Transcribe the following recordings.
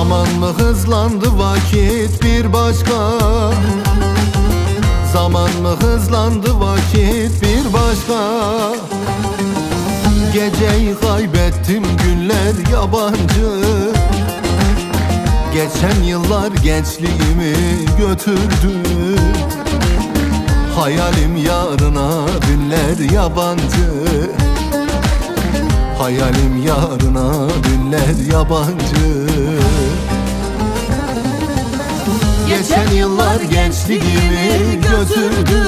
mı hızlandı vakit bir başka? Zaman mı hızlandı vakit bir başka? Geceyi kaybettim günler yabancı. Geçen yıllar gençliğimi götürdü. Hayalim yarına dünler yabancı Hayalim yarına dünler yabancı. Geçen yıllar gençliğimi götürdü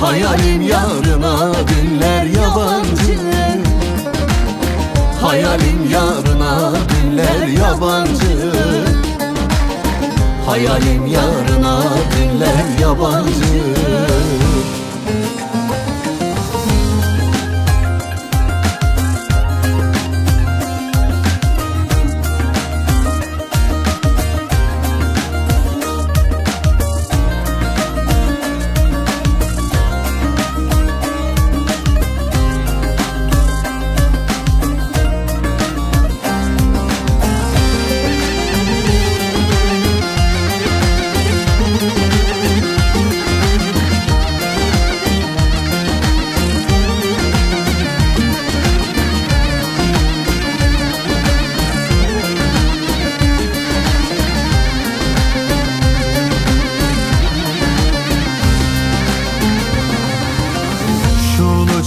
Hayalim yarına dünler yabancı. Hayalim yarına dünler yabancı. Hayalim yarına dünler yabancı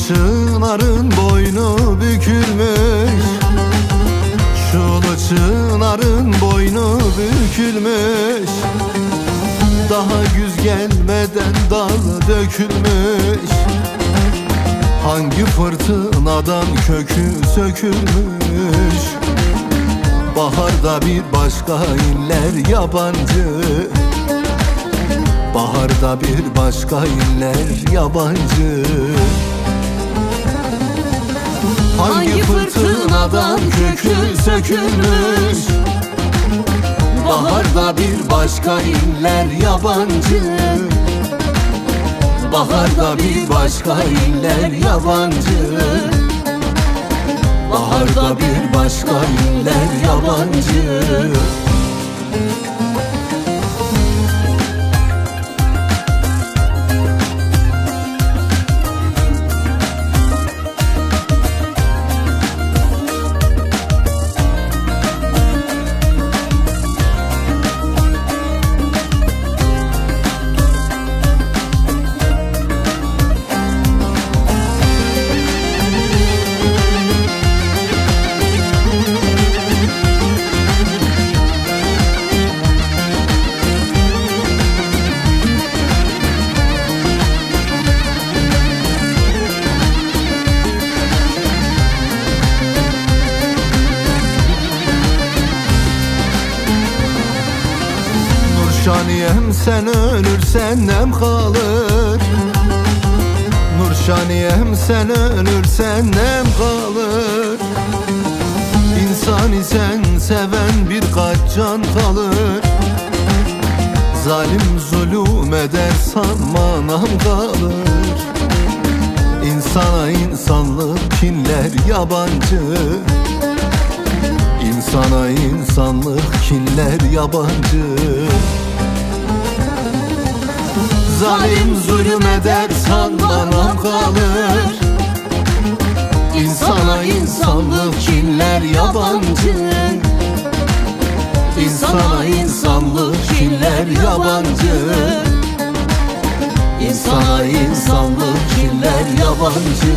çınarın boynu bükülmüş. Şunu çınarın boynu bükülmüş. Daha güz gelmeden dal dökülmüş. Hangi fırtınadan kökü sökülmüş? Baharda bir başka iller yabancı. Baharda bir başka iller yabancı Hangi fırtınadan kökü sökülmüş? Baharda bir başka iller yabancı. Baharda bir başka iller yabancı. Baharda bir başka iller yabancı Nurşaniyem sen ölürsen nem kalır. Nurşaniyem sen ölürsen nem kalır. İnsan isen seven birkaç can kalır. Zalim zulüm eder sanma nam kalır. İnsana insanlık kinler yabancı. İnsana insanlık kinler yabancı Zalim zulüm eder sanmanam kalır. İnsana insanlık kinler yabancı. İnsana insanlık kinler yabancı. İnsana insanlık kinler yabancı